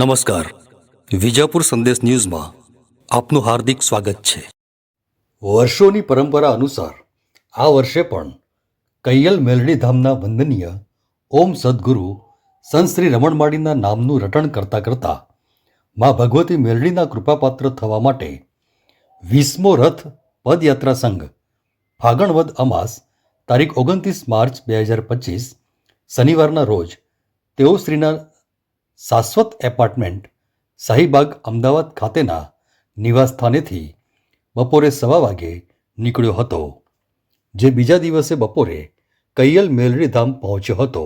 નમસ્કાર. વિજાપુર સંદેશ ન્યૂઝમાં આપનું હાર્દિક સ્વાગત છે. વર્ષોની પરંપરા અનુસાર આ વર્ષે પણ કૈયલ મેલડી ધામના વંદનીય ઓમ સદગુરુ સંત શ્રી રમણમાળીના નામનું રટણ કરતા કરતા મા ભગવતી મેલડીના કૃપાપાત્ર થવા માટે વીસમો રથ પદયાત્રા સંઘ ફાગણવદ અમાસ તારીખ ઓગણત્રીસ માર્ચ બે હજાર પચીસ શનિવારના રોજ તેઓ શ્રીના શાશ્વત એપાર્ટમેન્ટ શાહીબાગ અમદાવાદ ખાતેના નિવાસસ્થાનેથી બપોરે સવા વાગે નીકળ્યો હતો, જે બીજા દિવસે બપોરે કૈયલ મેલડી ધામ પહોંચ્યો હતો,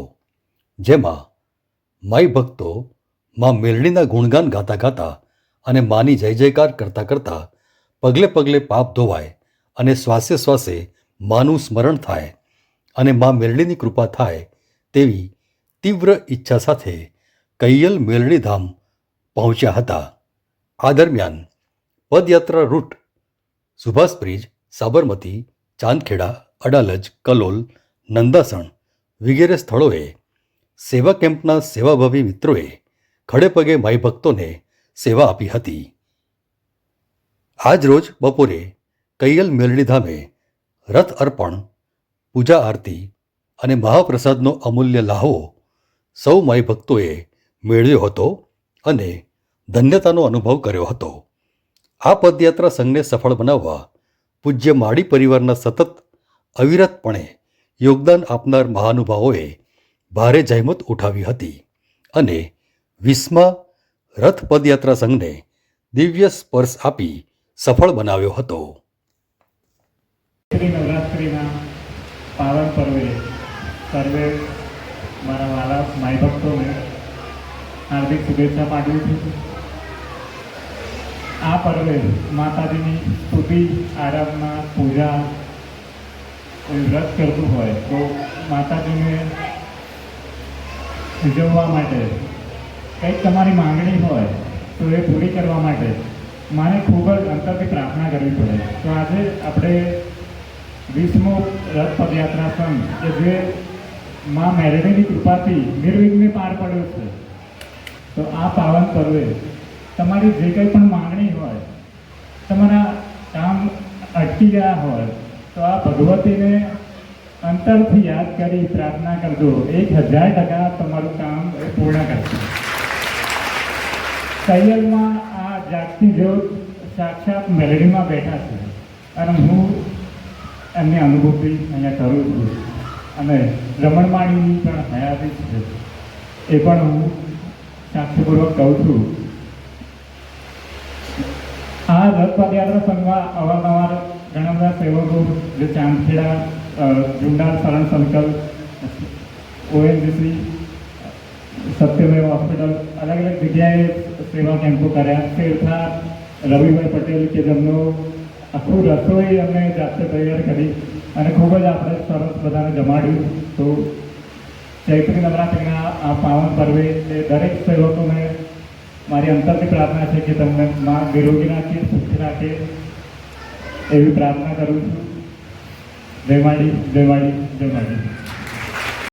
જેમાં માઈ ભક્તો માં મેલડીના ગુણગાન ગાતા ગાતા અને માની જય જયકાર કરતા કરતાં પગલે પગલે પાપ ધોવાય અને શ્વાસે શ્વાસે માનું સ્મરણ થાય અને મા મેલડીની કૃપા થાય તેવી તીવ્ર ઈચ્છા સાથે કૈયલ મેલણીધામ પહોંચ્યા હતા. આ દરમિયાન પદયાત્રા રૂટ, સુભાષ બ્રિજ, સાબરમતી, ચાંદખેડા, અડાલજ, કલોલ, નંદાસણ વગેરે સ્થળોએ સેવા કેમ્પના સેવાભાવી મિત્રોએ ખડે પગે માઈ ભક્તોને સેવા આપી હતી. આજ રોજ બપોરે કૈયલ મેલણીધામે રથ અર્પણ, પૂજા આરતી અને મહાપ્રસાદનો અમૂલ્ય લાહવો સૌ માઈ ભક્તોએ મેળવ્યો હતો અને ધન્યતાનો અનુભવ કર્યો હતો. આ પદયાત્રા સંઘને સફળ બનાવવા પૂજ્ય માળી પરિવારના સતત અવિરતપણે યોગદાન આપનાર મહાનુભાવોએ ભારે જહેમત ઉઠાવી હતી અને વીસમા રથ પદયાત્રા સંઘને દિવ્ય સ્પર્શ આપી સફળ બનાવ્યો હતો. નવરાત્રિના પાવન પર્વે સર્વે મારા વાલા માય ભક્તોને હાર્દિક શુભેચ્છા પાઠવું છું. આ પર્વે માતાજીની સ્તુતિ, આરાધના, પૂજા વ્રત કરતું હોય. તો માતાજીને ઉજવવા માટે કંઈક તમારી માંગણી હોય, તો એ પૂરી કરવા માટે મારે ખૂબ જ અંતરથી પ્રાર્થના કરવી પડે. તો આજે આપણે વીસમો રથ પદયાત્રા સંઘ, કે જે મા મેરડીની કૃપાથી નિર્વિઘ્ને પાર પડ્યો છે. તો આ પાવન પર્વે. તમારી જે કંઈ પણ માંગણી હોય, તમારા કામ અટકી ગયા હોય, તો આ ભગવતીને અંતરથી યાદ કરી પ્રાર્થના કરજો. એક હજાર ટકા તમારું કામ પૂર્ણ કરશે. સૈયદમાં આ જાગતી જ્યોત સાક્ષાત મેલેડીમાં બેઠા છે, અને હું એમની અનુભૂતિ અહીંયા કરું છું. અને રમણમાણીની પણ હયાતી છે. એ પણ હું સાક્ષીપૂર્વક કહું છું. આ રથ પદયાત્રા સંઘમાં અવારનવાર ઘણા બધા સેવકો, જે ચાંદખેડા જુંડાર શરણ સંકલ્પ ઓએનજીસી, સત્યમેવ હોસ્પિટલ અલગ અલગ જગ્યાએ સેવા કેમ્પો કર્યા. શેરથા, રવિભાઈ પટેલ કે જેમનો આખું રસોઈ અમે જાતે તૈયાર કરી અને ખૂબ જ આપણે સરસ બધાને જમાડ્યું. તો ચૈત્રી નવરાત્રિના આ પાવન પર્વે દરેક સેવકોને મારી અંતરની પ્રાર્થના છે કે તમને માં નિરોગી રાખે સુખી રાખે એવી પ્રાર્થના કરું છું. જય માડી જય માડી જય માડી